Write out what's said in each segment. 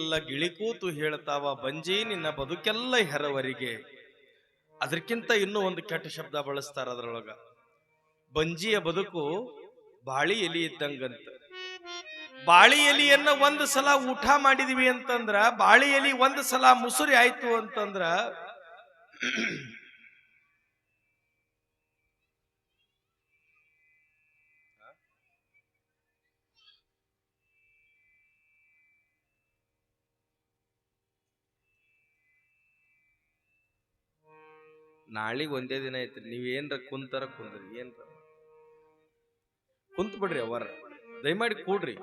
ಎಲ್ಲ ಗಿಳಿಕೂತು ಹೇಳ್ತಾವ, ಬಂಜಿ, ನಿನ್ನ ಬದುಕೆಲ್ಲ ಹೆರವರಿಗೆ. ಅದಕ್ಕಿಂತ ಇನ್ನೂ ಒಂದು ಕೆಟ್ಟ ಶಬ್ದ ಬಳಸ್ತಾರ ಅದ್ರೊಳಗ. ಬಂಜಿಯ ಬದುಕು ಬಾಳಿ ಎಲಿ ಇದ್ದಂಗಂತ. ಬಾಳಿ ಎಲಿಯನ್ನ ಒಂದು ಸಲ ಊಟ ಮಾಡಿದೀವಿ ಅಂತಂದ್ರ, ಬಾಳಿ ಎಲಿ ಒಂದು ಸಲ ಮುಸುರಿ ಆಯ್ತು ಅಂತಂದ್ರ ನಾಳಿಗ್ ಒಂದೇ ದಿನ ಐತ್ರಿ ನೀವ್ ಏನ್ರ ಕುಂತಾರ ಕುಂದ್ರಿ, ಏನ್ರ ಕುಂತ ಬಿಡ್ರಿ ಅವರ. ದಯಮಾಡಿ ಕೂಡ್ರಿ.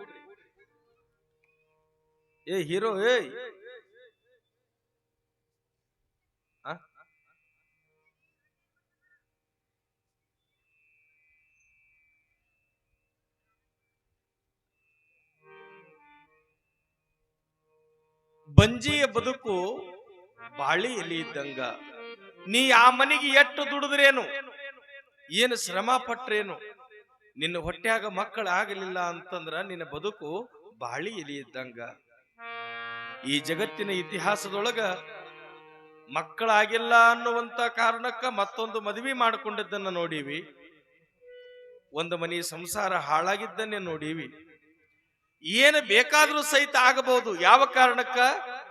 ಏ ಹೀರೋ, ಏ? ಬಂಜಿಯ ಬದುಕು ಬಾಳಿ ಎಲಿ ಇದ್ದಂಗ. ನೀ ಆ ಮನೆಗೆ ಎಷ್ಟು ದುಡಿದ್ರೇನು? ಏನು ಶ್ರಮ ಪಟ್ರೇನು? ನಿನ್ನ ಹೊಟ್ಯಾಗ ಮಕ್ಕಳು ಆಗಲಿಲ್ಲ ಅಂತಂದ್ರ ನಿನ್ನ ಬದುಕು ಬಾಳಿ ಇದ್ದಂಗ ಈ ಜಗತ್ತಿನ ಇತಿಹಾಸದೊಳಗ ಮಕ್ಕಳಾಗಿಲ್ಲ ಅನ್ನುವಂತ ಕಾರಣಕ್ಕ ಮತ್ತೊಂದು ಮದುವೆ ಮಾಡಿಕೊಂಡಿದ್ದನ್ನ ನೋಡೀವಿ. ಒಂದು ಮನೆ ಸಂಸಾರ ಹಾಳಾಗಿದ್ದನ್ನೇ ನೋಡೀವಿ. ಏನು ಬೇಕಾದರೂ ಸಹಿತ ಆಗಬಹುದು. ಯಾವ ಕಾರಣಕ್ಕ?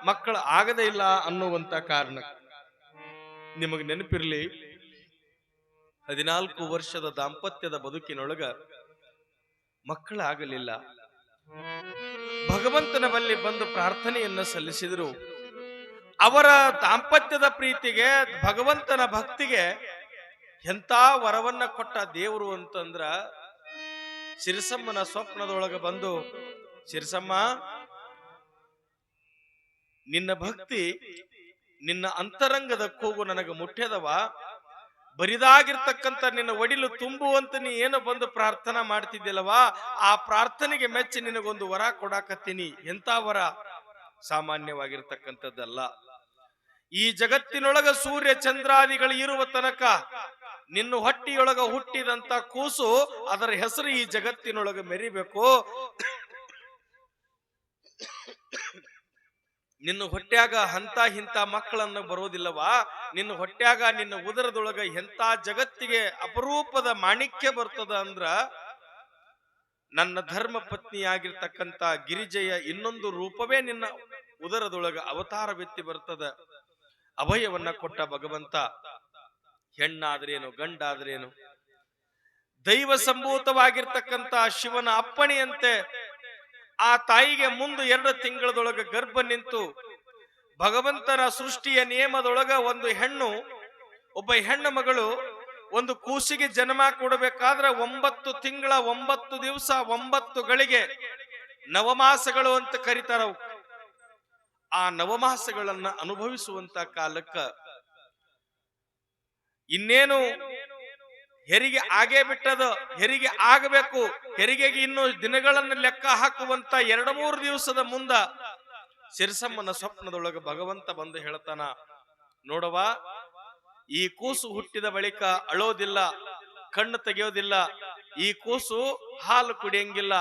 ಮಕ್ಕಳು ಆಗದೇ ಇಲ್ಲ ಅನ್ನುವಂತ ಕಾರಣಕ್ಕ. ನಿಮಗೆ ನೆನಪಿರಲಿ, ಹದಿನಾಲ್ಕು ವರ್ಷದ ದಾಂಪತ್ಯದ ಬದುಕಿನೊಳಗ ಮಕ್ಕಳಾಗಲಿಲ್ಲ. ಭಗವಂತನ ಬಳಿ ಬಂದು ಪ್ರಾರ್ಥನೆಯನ್ನ ಸಲ್ಲಿಸಿದರು. ಅವರ ದಾಂಪತ್ಯದ ಪ್ರೀತಿಗೆ, ಭಗವಂತನ ಭಕ್ತಿಗೆ ಎಂತ ವರವನ್ನ ಕೊಟ್ಟ ದೇವರು ಅಂತಂದ್ರ ಸಿರಿಸಮ್ಮನ ಸ್ವಪ್ನದೊಳಗ ಬಂದು ಸಿರಿಸಮ್ಮ ನಿನ್ನ ಭಕ್ತಿ ನಿನ್ನ ಅಂತರಂಗದ ಕೂಗು ನನಗೆ ಮುಟ್ಟ್ಯದವ ಬರಿದಾಗಿರ್ತಕ್ಕಂಥ ನಿನ್ನ ಒಡಿಲು ತುಂಬುವಂತ ನೀ ಏನು ಬಂದು ಪ್ರಾರ್ಥನಾ ಮಾಡ್ತಿದ್ದಿಲ್ಲವಾ ಆ ಪ್ರಾರ್ಥನೆಗೆ ಮೆಚ್ಚಿ ನಿನಗೊಂದು ವರ ಕೊಡಾಕತ್ತೀನಿ. ಎಂತ ವರ? ಸಾಮಾನ್ಯವಾಗಿರ್ತಕ್ಕಂಥದ್ದಲ್ಲ. ಈ ಜಗತ್ತಿನೊಳಗ ಸೂರ್ಯ ಚಂದ್ರಾದಿಗಳು ಇರುವ ತನಕ ನಿನ್ನ ಹೊಟ್ಟಿಯೊಳಗ ಹುಟ್ಟಿದಂತ ಕೂಸು ಅದರ ಹೆಸರು ಈ ಜಗತ್ತಿನೊಳಗ ಮೆರಿಬೇಕು. ನಿನ್ನ ಹೊಟ್ಯಾಗ ಹಂತ ಹಿಂತ ಮಕ್ಕಳನ್ನು ಬರೋದಿಲ್ಲವಾ? ನಿನ್ನ ಹೊಟ್ಯಾಗ, ನಿನ್ನ ಉದರದೊಳಗ ಎಂತ ಜಗತ್ತಿಗೆ ಅಪರೂಪದ ಮಾಣಿಕ್ಯ ಬರ್ತದ ಅಂದ್ರ ನನ್ನ ಧರ್ಮ ಪತ್ನಿಯಾಗಿರ್ತಕ್ಕಂತ ಗಿರಿಜೆಯ ಇನ್ನೊಂದು ರೂಪವೇ ನಿನ್ನ ಉದರದೊಳಗ ಅವತಾರವೆತ್ತಿ ಬರ್ತದ. ಅಭಯವನ್ನ ಕೊಟ್ಟ ಭಗವಂತ. ಹೆಣ್ಣಾದ್ರೇನು, ಗಂಡಾದ್ರೇನು? ದೈವ ಸಂಭೂತವಾಗಿರ್ತಕ್ಕಂತ ಶಿವನ ಅಪ್ಪಣೆಯಂತೆ ಆ ತಾಯಿಗೆ ಮುಂದೆ ಎರಡು ತಿಂಗಳದೊಳಗೆ ಗರ್ಭ ನಿಂತು ಭಗವಂತನ ಸೃಷ್ಟಿಯ ನಿಯಮದೊಳಗ ಒಂದು ಹೆಣ್ಣು, ಒಬ್ಬ ಹೆಣ್ಣು ಮಗಳು ಒಂದು ಕೂಸಿಗೆ ಜನ್ಮ ಕೊಡಬೇಕಾದ್ರೆ ಒಂಬತ್ತು ತಿಂಗಳ, ಒಂಬತ್ತು ದಿವಸ, ಒಂಬತ್ತು ಗಳಿಗೆ ನವಮಾಸಗಳು ಅಂತ ಕರೀತಾರವು. ಆ ನವಮಾಸಗಳನ್ನ ಅನುಭವಿಸುವಂತ ಕಾಲಕ್ಕ ಇನ್ನೇನು ಹೆರಿಗೆ ಆಗೇ ಬಿಟ್ಟದು ಹೆರಿಗೆ ಆಗಬೇಕು. ಹೆರಿಗೆಗೆ ಇನ್ನು ದಿನಗಳನ್ನು ಲೆಕ್ಕ ಹಾಕುವಂತ ಎರಡು ಮೂರು ದಿವಸದ ಮುಂದ ಸಿರಿಸಮ್ಮನ ಸ್ವಪ್ನದೊಳಗೆ ಭಗವಂತ ಬಂದು ಹೇಳ್ತಾನ ನೋಡವ ಈ ಕೂಸು ಹುಟ್ಟಿದ ಬಳಿಕ ಅಳೋದಿಲ್ಲ, ಕಣ್ಣು ತೆಗೆಯೋದಿಲ್ಲ, ಈ ಕೂಸು ಹಾಲು ಕುಡಿಯಂಗಿಲ್ಲ.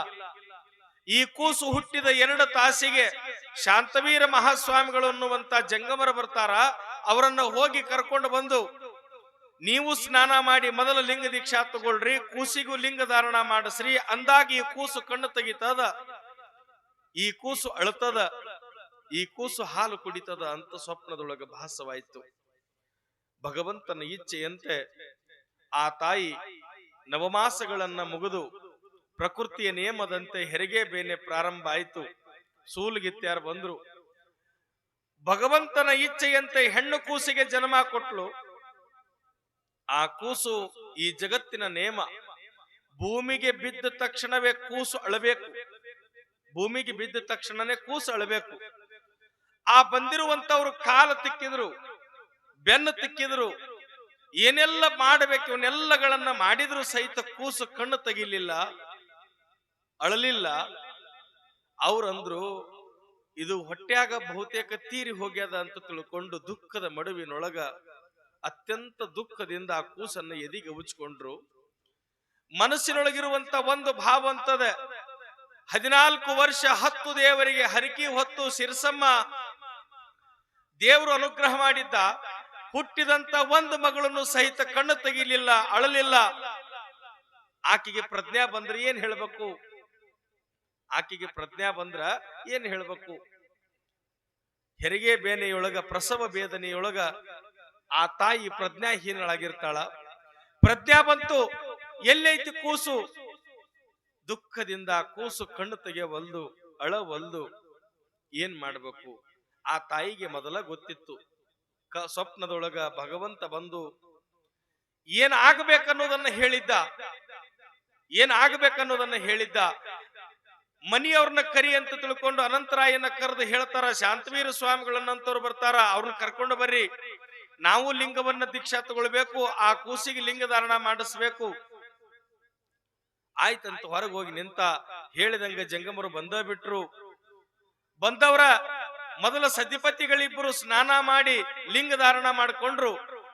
ಈ ಕೂಸು ಹುಟ್ಟಿದ ಎರಡು ತಾಸಿಗೆ ಶಾಂತವೀರ ಮಹಾಸ್ವಾಮಿಗಳು ಅನ್ನುವಂತ ಜಂಗಮರ ಬರ್ತಾರ, ಅವರನ್ನ ಹೋಗಿ ಕರ್ಕೊಂಡು ಬಂದು ನೀವು ಸ್ನಾನ ಮಾಡಿ ಮೊದಲ ಲಿಂಗ ದೀಕ್ಷಾ ತಗೊಳ್ರಿ, ಕೂಸಿಗೂ ಲಿಂಗ ಧಾರಣ ಮಾಡಿಸ್ರಿ, ಅಂದಾಗ ಈ ಕೂಸು ಕಣ್ಣು ತೆಗಿತದ. ಈ ಕೂಸು ಅಳತದ, ಈ ಕೂಸು ಹಾಲು ಕುಡಿತದ ಅಂತ ಸ್ವಪ್ನದೊಳಗ ಭಾಸವಾಯಿತು. ಭಗವಂತನ ಇಚ್ಛೆಯಂತೆ ಆ ತಾಯಿ ನವಮಾಸಗಳನ್ನ ಮುಗಿದು ಪ್ರಕೃತಿಯ ನಿಯಮದಂತೆ ಹೆರಿಗೆ ಬೇನೆ ಪ್ರಾರಂಭ ಆಯಿತು. ಸೂಲ್ಗಿತ್ಯಾರು ಬಂದ್ರು. ಭಗವಂತನ ಇಚ್ಛೆಯಂತೆ ಹೆಣ್ಣು ಕೂಸಿಗೆ ಜನ್ಮ ಕೊಟ್ಲು. ಆ ಕೂಸು ಈ ಜಗತ್ತಿನ ನೇಮ. ಭೂಮಿಗೆ ಬಿದ್ದ ತಕ್ಷಣವೇ ಕೂಸು ಅಳಬೇಕು. ಭೂಮಿಗೆ ಬಿದ್ದ ತಕ್ಷಣನೇ ಕೂಸು ಅಳಬೇಕು. ಆ ಬಂದಿರುವಂತವ್ರು ಕಾಲು ತಿಕ್ಕಿದ್ರು, ಬೆನ್ನು ತಿಕ್ಕಿದ್ರು, ಏನೆಲ್ಲ ಮಾಡಬೇಕು, ಇವನ್ನೆಲ್ಲಗಳನ್ನ ಮಾಡಿದ್ರು ಸಹಿತ ಕೂಸು ಕಣ್ಣು ತೆಗಿಲಿಲ್ಲ, ಅಳಲಿಲ್ಲ. ಅವ್ರಂದ್ರು, ಇದು ಹೊಟ್ಯಾಗ ಬಹುತೇಕ ತೀರಿ ಹೋಗ್ಯದ ಅಂತ ತಿಳ್ಕೊಂಡು ದುಃಖದ ಮಡುವಿನೊಳಗ ಅತ್ಯಂತ ದುಃಖದಿಂದ ಆ ಕೂಸನ್ನ ಎದಿಗೆ ಉಚ್ಕೊಂಡ್ರು ಮನಸ್ಸಿನೊಳಗಿರುವಂತ ಒಂದು ಭಾವ ಅಂತದ. ಹದಿನಾಲ್ಕು ವರ್ಷ ಹತ್ತು ದೇವರಿಗೆ ಹರಿಕಿ ಹೊತ್ತು ಸಿರಸಮ್ಮ ದೇವರು ಅನುಗ್ರಹ ಮಾಡಿದ್ದ. ಹುಟ್ಟಿದಂತ ಒಂದು ಮಗಳನ್ನು ಸಹಿತ ಕಣ್ಣು ತೆಗಿಲಿಲ್ಲ, ಅಳಲಿಲ್ಲ. ಆಕೆಗೆ ಪ್ರಜ್ಞಾ ಬಂದ್ರೆ ಏನ್ ಹೇಳ್ಬೇಕು? ಆಕೆಗೆ ಪ್ರಜ್ಞಾ ಬಂದ್ರ ಏನ್ ಹೇಳ್ಬೇಕು? ಹೆರಿಗೆ ಬೇನೆಯೊಳಗ, ಪ್ರಸವ ಬೇದನೆಯೊಳಗ ಆ ತಾಯಿ ಪ್ರಜ್ಞಾಹೀನಳಾಗಿರ್ತಾಳ. ಪ್ರಜ್ಞಾ ಬಂತು, ಎಲ್ಲೈತಿ ಕೂಸು. ದುಃಖದಿಂದ ಕೂಸು ಕಣ್ಣು ತೆಗೆಯವಲ್ದು ಅಳವಲ್ದು. ಏನ್ ಮಾಡ್ಬೇಕು? ಆ ತಾಯಿಗೆ ಮೊದಲ ಗೊತ್ತಿತ್ತು. ಕ ಸ್ವಪ್ನದೊಳಗ ಭಗವಂತ ಬಂದು, ಏನ್ ಆಗ್ಬೇಕನ್ನೋದನ್ನ ಹೇಳಿದ್ದ. ಏನ್ ಆಗ್ಬೇಕನ್ನೋದನ್ನ ಹೇಳಿದ್ದ. ಮನಿಯವ್ರನ್ನ ಕರಿ ಅಂತ ತಿಳ್ಕೊಂಡು ಅನಂತರಾಯನ ಕರೆದು ಹೇಳ್ತಾರ, ಶಾಂತವೀರ ಸ್ವಾಮಿಗಳನ್ನಂತವ್ರು ಬರ್ತಾರ, ಅವ್ರನ್ನ ಕರ್ಕೊಂಡು ಬರ್ರಿ. ನಾವು ಲಿಂಗವನ್ನ ದೀಕ್ಷಾ ತಗೊಳ್ಬೇಕು, ಆ ಕೂಸಿಗೆ ಲಿಂಗ ಧಾರಣ ಮಾಡಿಸ್ಬೇಕು. ಆಯ್ತಂತ ಹೊರಗೆ ಹೋಗಿ ನಿಂತ ಹೇಳಿದಂಗ ಜಂಗಮರು ಬಂದ ಬಿಟ್ರು. ಬಂದವರ ಮೊದಲ ಸತಿಪತಿಗಳಿಬ್ಬರು ಸ್ನಾನ ಮಾಡಿ ಲಿಂಗ ಧಾರಣ ಮಾಡಿಕೊಂಡ್ರು.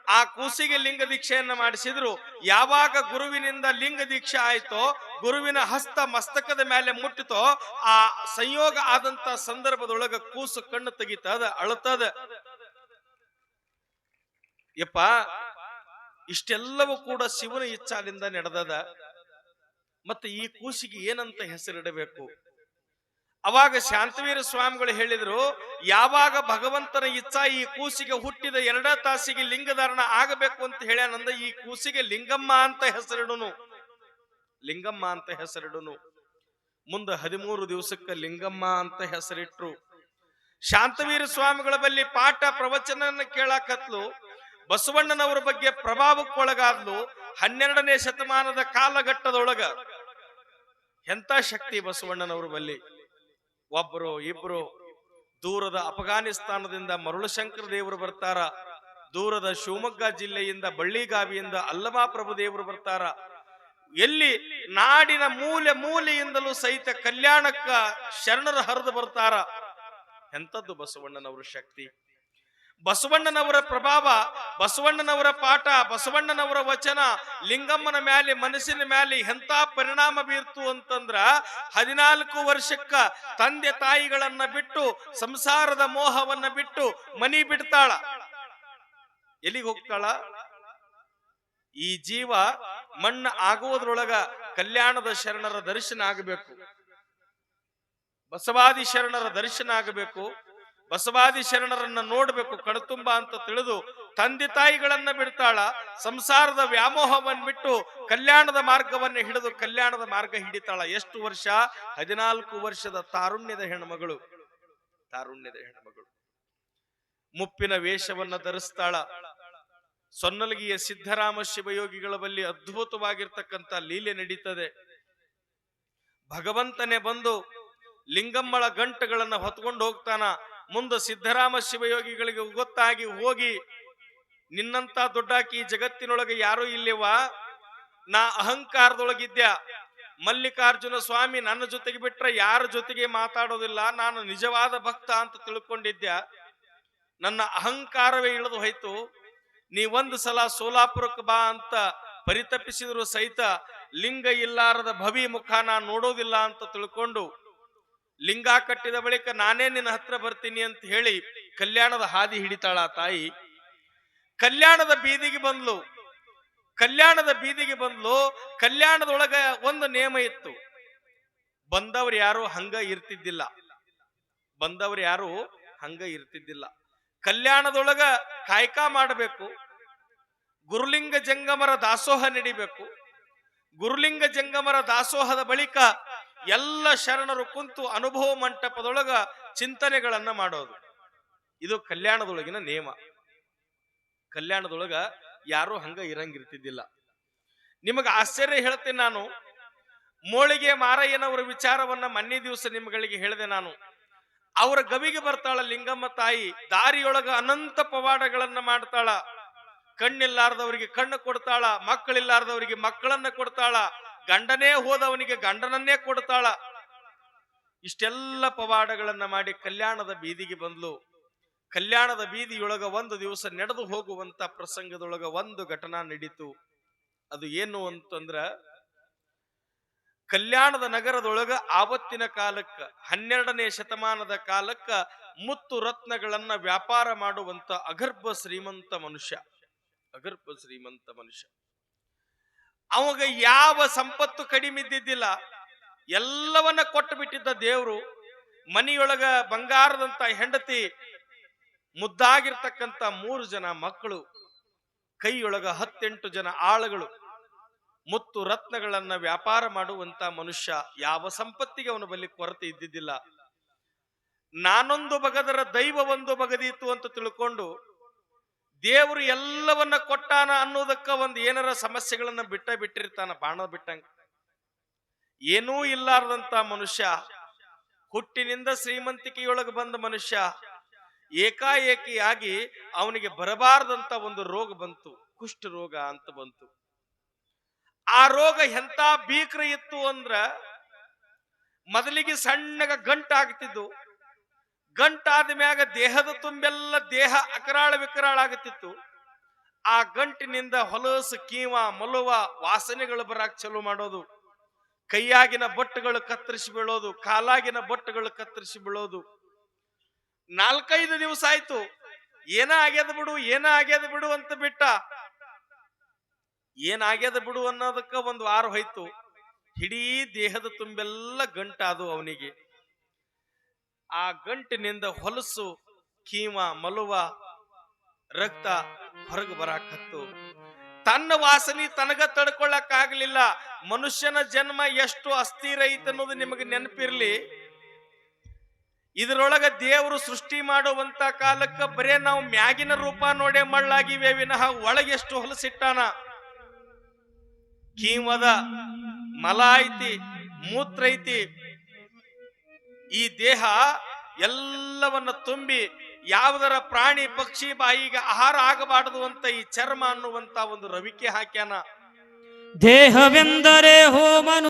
ಆ ಕೂಸಿಗೆ ಲಿಂಗ ದೀಕ್ಷೆಯನ್ನ ಮಾಡಿಸಿದ್ರು. ಯಾವಾಗ ಗುರುವಿನಿಂದ ಲಿಂಗ ದೀಕ್ಷೆ ಆಯ್ತೋ, ಗುರುವಿನ ಹಸ್ತ ಮಸ್ತಕದ ಮೇಲೆ ಮುಟ್ಟಿತೋ, ಆ ಸಂಯೋಗ ಆದಂತ ಸಂದರ್ಭದೊಳಗ ಕೂಸು ಕಣ್ಣು ತೆಗಿತದ ಅಳುತ್ತದ ಯಪ್ಪ, ಇಷ್ಟೆಲ್ಲವೂ ಕೂಡ ಶಿವನ ಇಚ್ಛಾದಿಂದ ನಡೆದದ. ಮತ್ತೆ ಈ ಕೂಸಿಗೆ ಏನಂತ ಹೆಸರಿಡಬೇಕು? ಅವಾಗ ಶಾಂತವೀರ ಸ್ವಾಮಿಗಳು ಹೇಳಿದ್ರು, ಯಾವಾಗ ಭಗವಂತನ ಇಚ್ಛಾ ಈ ಕೂಸಿಗೆ ಹುಟ್ಟಿದ ಎರಡ ತಾಸಿಗೆ ಲಿಂಗಧಾರಣ ಆಗಬೇಕು ಅಂತ ಹೇಳ್ಯಾನಂದ ಈ ಕೂಸಿಗೆ ಲಿಂಗಮ್ಮ ಅಂತ ಹೆಸರಿಡುನು. ಲಿಂಗಮ್ಮ ಅಂತ ಹೆಸರಿಡುನು. ಮುಂದೆ ಹದಿಮೂರು ದಿವಸಕ್ಕೆ ಲಿಂಗಮ್ಮ ಅಂತ ಹೆಸರಿಟ್ರು. ಶಾಂತವೀರ ಸ್ವಾಮಿಗಳ ಬಲ್ಲಿ ಪಾಠ ಪ್ರವಚನ ಕೇಳಾಕತ್ಲು ಬಸವಣ್ಣನವರ ಬಗ್ಗೆ ಪ್ರಭಾವಕ್ಕೊಳಗಾದ್ಲು ಹನ್ನೆರಡನೇ ಶತಮಾನದ ಕಾಲಘಟ್ಟದೊಳಗ ಎಂತ ಶಕ್ತಿ ಬಸವಣ್ಣನವರು ಬಲ್ಲಿ ಒಬ್ಬರು ಇಬ್ರು ದೂರದ ಅಫಘಾನಿಸ್ತಾನದಿಂದ ಮರುಳಶಂಕರ ದೇವರು ಬರ್ತಾರ, ದೂರದ ಶಿವಮೊಗ್ಗ ಜಿಲ್ಲೆಯಿಂದ ಬಳ್ಳಿಗಾವಿಯಿಂದ ಅಲ್ಲಮಾ ಪ್ರಭು ದೇವರು ಬರ್ತಾರ. ಎಲ್ಲಿ ನಾಡಿನ ಮೂಲೆ ಮೂಲೆಯಿಂದಲೂ ಸಹಿತ ಕಲ್ಯಾಣಕ್ಕ ಶರಣರ ಹರಿದು ಬರ್ತಾರ. ಎಂಥದ್ದು ಬಸವಣ್ಣನವರ ಶಕ್ತಿ? ಬಸವಣ್ಣನವರ ಪ್ರಭಾವ, ಬಸವಣ್ಣನವರ ಪಾಠ, ಬಸವಣ್ಣನವರ ವಚನ, ಲಿಂಗಮ್ಮನ ಮ್ಯಾಲೆ, ಮನಸ್ಸಿನ ಮ್ಯಾಲೆ ಎಂತ ಪರಿಣಾಮ ಬೀರ್ತು ಅಂತಂದ್ರ ಹದಿನಾಲ್ಕು ವರ್ಷಕ್ಕ ತಂದೆ ತಾಯಿಗಳನ್ನ ಬಿಟ್ಟು, ಸಂಸಾರದ ಮೋಹವನ್ನ ಬಿಟ್ಟು ಮನಿ ಬಿಡ್ತಾಳ. ಎಲ್ಲಿಗೆ ಹೋಗ್ತಾಳ? ಈ ಜೀವ ಮಣ್ಣ ಆಗುವುದ್ರೊಳಗ ಕಲ್ಯಾಣದ ಶರಣರ ದರ್ಶನ ಆಗಬೇಕು. ಬಸವಾದಿ ಶರಣರ ದರ್ಶನ ಆಗಬೇಕು. ಬಸವಾದಿ ಶರಣರನ್ನ ನೋಡಬೇಕು, ಕಣತುಂಬ ಅಂತ ತಿಳಿದು ತಂದೆ ತಾಯಿಗಳನ್ನ ಬಿಡ್ತಾಳ. ಸಂಸಾರದ ವ್ಯಾಮೋಹವನ್ನ ಬಿಟ್ಟು ಕಲ್ಯಾಣದ ಮಾರ್ಗವನ್ನ ಹಿಡಿದು ಕಲ್ಯಾಣದ ಮಾರ್ಗ ಹಿಡಿತಾಳ. ಎಷ್ಟು ವರ್ಷ? ಹದಿನಾಲ್ಕು ವರ್ಷದ ತಾರುಣ್ಯದ ಹೆಣ್ಮಗಳು. ತಾರುಣ್ಯದ ಹೆಣ್ಮಗಳು. ಮುಪ್ಪಿನ ವೇಷವನ್ನ ಧರಿಸ್ತಾಳ. ಸೊನ್ನಲಗಿಯ ಸಿದ್ದರಾಮ ಶಿವಯೋಗಿಗಳ ಬಳಿ ಅದ್ಭುತವಾಗಿರ್ತಕ್ಕಂಥ ಲೀಲೆ ನಡೀತದೆ. ಭಗವಂತನೇ ಬಂದು ಲಿಂಗಮ್ಮಳ ಗಂಟುಗಳನ್ನ ಹೊತ್ಕೊಂಡು ಹೋಗ್ತಾನ. ಮುಂದೆ ಸಿದ್ದರಾಮ ಶಿವಯೋಗಿಗಳಿಗೆ ಗೊತ್ತಾಗಿ ಹೋಗಿ ನಿನ್ನಂತ ದೊಡ್ಡಾಕಿ ಜಗತ್ತಿನೊಳಗೆ ಯಾರೂ ಇಲ್ಲಿವಾ? ನಾ ಅಹಂಕಾರದೊಳಗಿದ್ಯ? ಮಲ್ಲಿಕಾರ್ಜುನ ಸ್ವಾಮಿ ನನ್ನ ಜೊತೆಗೆ ಬಿಟ್ರೆ ಯಾರ ಜೊತೆಗೆ ಮಾತಾಡೋದಿಲ್ಲ? ನಾನು ನಿಜವಾದ ಭಕ್ತ ಅಂತ ತಿಳ್ಕೊಂಡಿದ್ಯ? ನನ್ನ ಅಹಂಕಾರವೇ ಇಳಿದು ಹೋಯ್ತು. ನೀ ಒಂದು ಸಲ ಸೋಲಾಪುರಕ್ಕೆ ಬಾ ಅಂತ ಪರಿತಪಿಸಿದ್ರು ಸಹಿತ ಲಿಂಗ ಇಲ್ಲಾರದ ಭವಿ ಮುಖ ನಾನು ನೋಡೋದಿಲ್ಲ ಅಂತ ತಿಳ್ಕೊಂಡು ಲಿಂಗ ಕಟ್ಟಿದ ಬಳಿಕ ನಾನೇ ನಿನ್ನ ಹತ್ರ ಬರ್ತೀನಿ ಅಂತ ಹೇಳಿ ಕಲ್ಯಾಣದ ಹಾದಿ ಹಿಡಿತಾಳ ತಾಯಿ. ಕಲ್ಯಾಣದ ಬೀದಿಗೆ ಬಂದ್ಲು. ಕಲ್ಯಾಣದ ಬೀದಿಗೆ ಬಂದ್ಲು. ಕಲ್ಯಾಣದೊಳಗ ಒಂದು ನೇಮ ಇತ್ತು. ಬಂದವರು ಯಾರು ಹಂಗ ಇರ್ತಿದ್ದಿಲ್ಲ. ಬಂದವರು ಯಾರು ಹಂಗ ಇರ್ತಿದ್ದಿಲ್ಲ. ಕಲ್ಯಾಣದೊಳಗ ಕಾಯ್ಕ ಮಾಡಬೇಕು. ಗುರುಲಿಂಗ ಜಂಗಮರ ದಾಸೋಹ ನಡಿಬೇಕು. ಗುರುಲಿಂಗ ಜಂಗಮರ ದಾಸೋಹದ ಬಳಿಕ ಎಲ್ಲ ಶರಣರು ಕುಂತು ಅನುಭವ ಮಂಟಪದೊಳಗ ಚಿಂತನೆಗಳನ್ನ ಮಾಡೋದು. ಇದು ಕಲ್ಯಾಣದೊಳಗಿನ ನಿಯಮ. ಕಲ್ಯಾಣದೊಳಗ ಯಾರು ಹಂಗ ಇರಂಗಿರ್ತಿದ್ದಿಲ್ಲ. ನಿಮಗ ಆಶ್ಚರ್ಯ ಹೇಳ್ತೇನೆ ನಾನು. ಮೋಳಿಗೆ ಮಾರಯ್ಯನವರ ವಿಚಾರವನ್ನ ಮನ್ನೆ ದಿವಸ ನಿಮ್ಗಳಿಗೆ ಹೇಳಿದೆ ನಾನು. ಅವರ ಗವಿಗೆ ಬರ್ತಾಳ ಲಿಂಗಮ್ಮ ತಾಯಿ, ದಾರಿಯೊಳಗ ಅನಂತ ಪವಾಡಗಳನ್ನ ಮಾಡ್ತಾಳ. ಕಣ್ಣಿಲ್ಲಾರದವರಿಗೆ ಕಣ್ಣು ಕೊಡ್ತಾಳ, ಮಕ್ಕಳಿಲ್ಲಾರದವರಿಗೆ ಮಕ್ಕಳನ್ನ ಕೊಡ್ತಾಳ. ಗಂಡನೇ ಹೋದವನಿಗೆ ಗಂಡನನ್ನೇ ಕೊಡ್ತಾಳ. ಇಷ್ಟೆಲ್ಲ ಪವಾಡಗಳನ್ನ ಮಾಡಿ ಕಲ್ಯಾಣದ ಬೀದಿಗೆ ಬಂದ್ಲು. ಕಲ್ಯಾಣದ ಬೀದಿಯೊಳಗ ಒಂದು ದಿವಸ ನಡೆದು ಹೋಗುವಂತ ಪ್ರಸಂಗದೊಳಗ ಒಂದು ಘಟನಾ ನಡೀತು. ಅದು ಏನು ಅಂತಂದ್ರ, ಕಲ್ಯಾಣದ ನಗರದೊಳಗ ಆವತ್ತಿನ ಕಾಲಕ್ಕ, ಹನ್ನೆರಡನೇ ಶತಮಾನದ ಕಾಲಕ್ಕ ಮುತ್ತು ರತ್ನಗಳನ್ನ ವ್ಯಾಪಾರ ಮಾಡುವಂತ ಅಗರ್ಭ ಶ್ರೀಮಂತ ಮನುಷ್ಯ. ಅಗರ್ಭ ಶ್ರೀಮಂತ ಮನುಷ್ಯ. ಅವಾಗ ಯಾವ ಸಂಪತ್ತು ಕಡಿಮೆ ಇದ್ದಿದ್ದಿಲ್ಲ. ಎಲ್ಲವನ್ನ ಕೊಟ್ಟು ಬಿಟ್ಟಿದ್ದ ದೇವರು ಮನೆಯೊಳಗ ಬಂಗಾರದಂತ ಹೆಂಡತಿ ಮುದ್ದಾಗಿರ್ತಕ್ಕಂಥ ಮೂರು ಜನ ಮಕ್ಕಳು, ಕೈಯೊಳಗ ಹತ್ತೆಂಟು ಜನ ಆಳುಗಳು, ಮುತ್ತು ರತ್ನಗಳನ್ನ ವ್ಯಾಪಾರ ಮಾಡುವಂತ ಮನುಷ್ಯ ಯಾವ ಸಂಪತ್ತಿಗೆ ಅವನ ಬಳಿ ಕೊರತೆ ಇದ್ದಿದ್ದಿಲ್ಲ. ನಾನೊಂದು ಬಗದರ ದೈವ ಒಂದು ಬಗದೀತು ಅಂತ ತಿಳ್ಕೊಂಡು ದೇವರು ಎಲ್ಲವನ್ನ ಕೊಟ್ಟಾನ ಅನ್ನೋದಕ್ಕ ಒಂದು ಏನಾರ ಸಮಸ್ಯೆಗಳನ್ನ ಬಿಟ್ಟ ಬಿಟ್ಟಿರ್ತಾನ ಬಾಣ ಬಿಟ್ಟಂಗ. ಏನೂ ಇಲ್ಲಾರ್ದಂತ ಮನುಷ್ಯ, ಹುಟ್ಟಿನಿಂದ ಶ್ರೀಮಂತಿಕೆಯೊಳಗೆ ಬಂದ ಮನುಷ್ಯ, ಏಕಾಏಕಿಯಾಗಿ ಅವನಿಗೆ ಬರಬಾರದಂತ ಒಂದು ರೋಗ ಬಂತು, ಕುಷ್ಠ ರೋಗ ಅಂತ ಬಂತು. ಆ ರೋಗ ಎಂತ ಭೀಕರ ಇತ್ತು ಅಂದ್ರ, ಮೊದಲಿಗೆ ಸಣ್ಣಗ ಗಂಟಾಗ್ತಿದ್ದು ಗಂಟಾದ ಮ್ಯಾಗ ದೇಹದ ತುಂಬೆಲ್ಲ ದೇಹ ಅಕರಾಳ ವಿಕರಾಳ ಆಗುತ್ತಿತ್ತು. ಆ ಗಂಟಿನಿಂದ ಹೊಲಸು, ಕೀವ, ಮಲುವ ವಾಸನೆಗಳು ಬರಾಕ್ ಚಲು ಮಾಡೋದು. ಕೈಯಾಗಿನ ಬಟ್ಟುಗಳು ಕತ್ತರಿಸಿ ಬೀಳೋದು, ಕಾಲಾಗಿನ ಬಟ್ಟುಗಳು ಕತ್ತರಿಸಿ ಬೀಳೋದು. ನಾಲ್ಕೈದು ದಿವಸ ಆಯ್ತು. ಏನ ಆಗ್ಯದ ಬಿಡು, ಏನ ಆಗ್ಯದ ಬಿಡು ಅಂತ ಬಿಟ್ಟ. ಏನಾಗ್ಯದ ಬಿಡು ಅನ್ನೋದಕ್ಕ ಒಂದು ವಾರ ಹೋಯ್ತು. ಇಡೀ ದೇಹದ ತುಂಬೆಲ್ಲ ಗಂಟಾದು ಅವನಿಗೆ. ಆ ಗಂಟಿನಿಂದ ಹೊಲಸು, ಕೀಮ, ಮಲುವ, ರಕ್ತ ಹೊರಗೆ ಬರಾಕತ್ತು. ತನ್ನ ವಾಸನೆ ತನಗ ತಡ್ಕೊಳ್ಳಕ್ ಆಗ್ಲಿಲ್ಲ ಮನುಷ್ಯನ ಜನ್ಮ ಎಷ್ಟು ಅಸ್ಥಿರ ಐತೆ ಅನ್ನೋದು ನಿಮಗೆ ನೆನಪಿರ್ಲಿ. ಇದರೊಳಗ ದೇವರು ಸೃಷ್ಟಿ ಮಾಡುವಂತ ಕಾಲಕ್ಕ ಬರೇ ನಾವು ಮ್ಯಾಗಿನ ರೂಪ ನೋಡೇ ಮಳ್ಳಾಗಿವೆ ವಿನಃ ಒಳಗೆಷ್ಟು ಹೊಲಸಿಟ್ಟಾನ. ಕೀಮದ ಮಲ ಐತಿ, ಮೂತ್ರ ಐತಿ ಈ ದೇಹ ಎಲ್ಲವನ್ನ ತುಂಬಿ ಯಾವುದರ ಪ್ರಾಣಿ, ಪಕ್ಷಿ, ಬಾಯಿಗೆ ಆಹಾರ ಆಗಬಾರದು ಅಂತ ಈ ಚರ್ಮ ಅನ್ನುವಂತ ಒಂದು ರವಿಕೆ ಹಾಕ್ಯಾನ. ದೇಹವೆಂದರೆ ಹೋಮನು